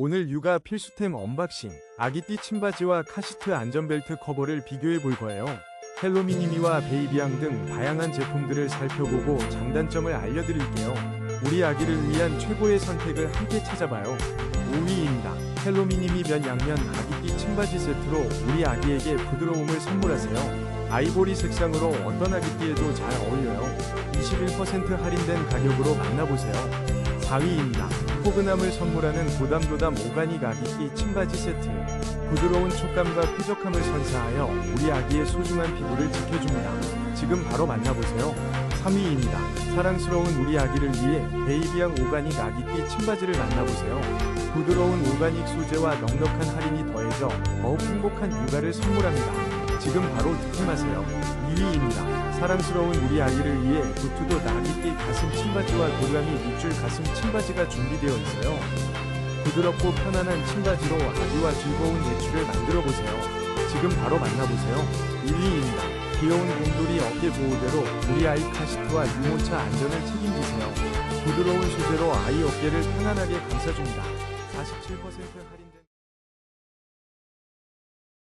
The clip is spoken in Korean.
오늘 육아 필수템 언박싱 아기띠 침바지와 카시트 안전벨트 커버를 비교해 볼 거예요. 헬로미니미와 베이비양 등 다양한 제품들을 살펴보고 장단점을 알려드릴게요. 우리 아기를 위한 최고의 선택을 함께 찾아봐요. 5위입니다. 헬로미니미 면 양면 아기띠 침바지 세트로 우리 아기에게 부드러움을 선물하세요. 아이보리 색상으로 어떤 아기띠에도 잘 어울려요. 21% 할인된 가격으로 만나보세요. 4위입니다. 포근함을 선물하는 보담도담 오가닉 아기띠 침바지 세트. 부드러운 촉감과 쾌적함을 선사하여 우리 아기의 소중한 피부를 지켜줍니다. 지금 바로 만나보세요. 3위입니다. 사랑스러운 우리 아기를 위해 베이비양 오가닉 아기띠 침바지를 만나보세요. 부드러운 오가닉 소재와 넉넉한 할인이 더해져 더욱 행복한 육아를 선물합니다. 지금 바로 득템하세요. 2위입니다. 사랑스러운 우리 아기를 위해 도투도 나기띠 가슴 침바지와 돌라미 밑줄 가슴 침바지가 준비되어 있어요. 부드럽고 편안한 침바지로 아기와 즐거운 외출을 만들어 보세요. 지금 바로 만나보세요. 1위입니다. 귀여운 곰돌이 어깨 보호대로 우리 아이 카시트와 유모차 안전을 책임지세요. 부드러운 소재로 아이 어깨를 편안하게 감싸줍니다. 47% 할인된